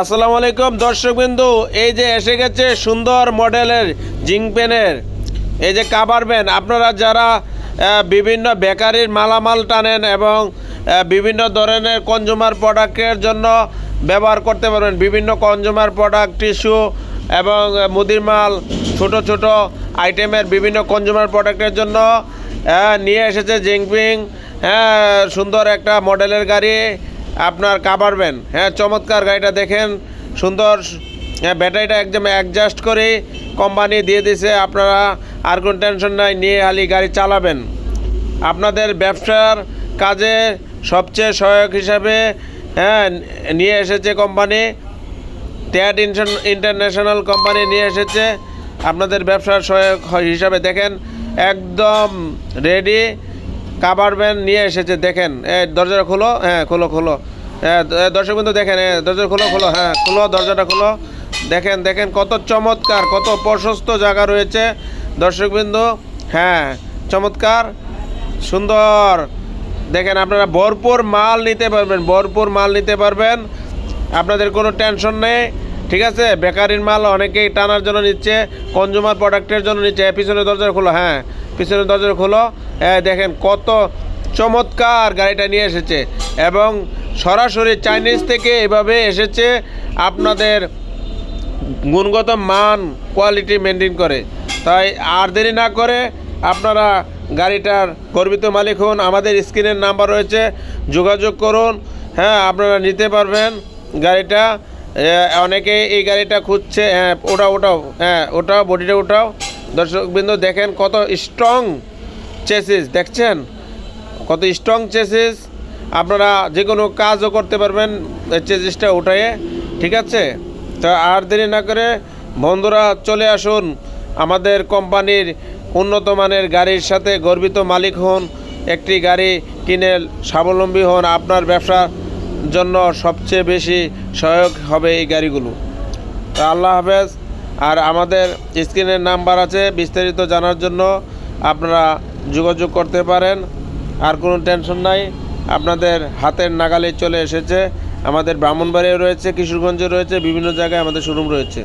আসসালামু আলাইকুম, দর্শকবিন্দু। এই যে এসে গেছে সুন্দর মডেলের জিঙ্ক পেনের। এই যে কাবার ব্যান আপনারা যারা বিভিন্ন বেকারির মালামাল টানেন এবং বিভিন্ন ধরনের কনজুমার প্রোডাক্টের জন্য ব্যবহার করতে পারবেন। বিভিন্ন কনজুমার প্রোডাক্ট টিস্যু এবং মুদির মাল, ছোট ছোট আইটেমের বিভিন্ন কনজুমার প্রোডাক্টের জন্য নিয়ে এসেছে জিঙ্কপিং হ্যাঁ সুন্দর একটা মডেলের গাড়ি। আপনার কাবার হ্যাঁ চমৎকার গাড়িটা দেখেন। সুন্দর হ্যাঁ ব্যাটারিটা একদম অ্যাডজাস্ট করে কোম্পানি দিয়ে দিছে। আপনারা আর কোনো টেনশন নাই, নিয়ে আলি গাড়ি চালাবেন। আপনাদের ব্যবসার কাজে সবচেয়ে সহায়ক হিসাবে হ্যাঁ নিয়ে এসেছে কোম্পানি ট্যাট ইন্টারন্যাশনাল কোম্পানি নিয়ে এসেছে। আপনাদের ব্যবসার সহায়ক হিসাবে দেখেন, একদম রেডি কাবার ব্যান নিয়ে এসেছে দেখেন। এ দরজাটা খোলো হ্যাঁ খোলো খোলো। হ্যাঁ দর্শক বিন্দু দেখেন এ দরজা খোলো খোলো হ্যাঁ খোলো দরজাটা খোলো। দেখেন দেখেন কত চমৎকার কত প্রশস্ত জায়গা রয়েছে। দর্শক বিন্দু হ্যাঁ চমৎকার সুন্দর। দেখেন আপনারা ভরপুর মাল নিতে পারবেন ভরপুর মাল নিতে পারবেন। আপনাদের কোনো টেনশন নেই ঠিক আছে? বেকারির মাল অনেকেই টানার জন্য নিচ্ছে কনজুমার প্রোডাক্টের জন্য নিচ্ছে এ, পিছনের দরজা খোলো হ্যাঁ। পিছনের দরজা খোলো। হ্যাঁ দেখেন কত চমৎকার গাড়িটা নিয়ে এসেছে। এবং সরাসরি চাইনিজ থেকে এভাবে এসেছে আপনাদের গুণগত মান কোয়ালিটি মেনটেন করে। তাই আর দেরি না করে আপনারা গাড়িটার গর্বিত মালিক হন। আমাদের স্ক্রিনের নাম্বার রয়েছে, যোগাযোগ করুন। হ্যাঁ আপনারা নিতে পারবেন গাড়িটা। অনেকে এই গাড়িটা খুঁজছে। হ্যাঁ ওটাও ওটাও হ্যাঁ ওটাও, বডিটা ওটাও। দর্শকবৃন্দ, দেখেন কত স্ট্রং চেসিস দেখছেন? কত স্ট্রং চেসিস আপনারা যে কোনো কাজও করতে পারবেন চেসিসটা উঠায়ে ঠিক আছে? তো আর দেরি না করে বন্ধুরা চলে আসুন আমাদের কোম্পানির উন্নত মানের গাড়ির সাথে গর্বিত মালিক হন, একটি গাড়ি কিনে স্বাবলম্বী হন, আপনার ব্যবসার জন্য সবচেয়ে বেশি সহায়ক হবে এই গাড়িগুলো। তো আল্লাহ হাফেজ। আর আমাদের স্ক্রিনের নাম্বার আছে, বিস্তারিত জানার জন্য আপনারা যোগাযোগ করতে পারেন। আর কোনো টেনশন নাই, আপনাদের হাতের নাগালে চলে এসেছে। আমাদের ব্রাহ্মণবাড়িও রয়েছে, কিশোরগঞ্জে রয়েছে, বিভিন্ন জায়গায় আমাদের শোরুম রয়েছে।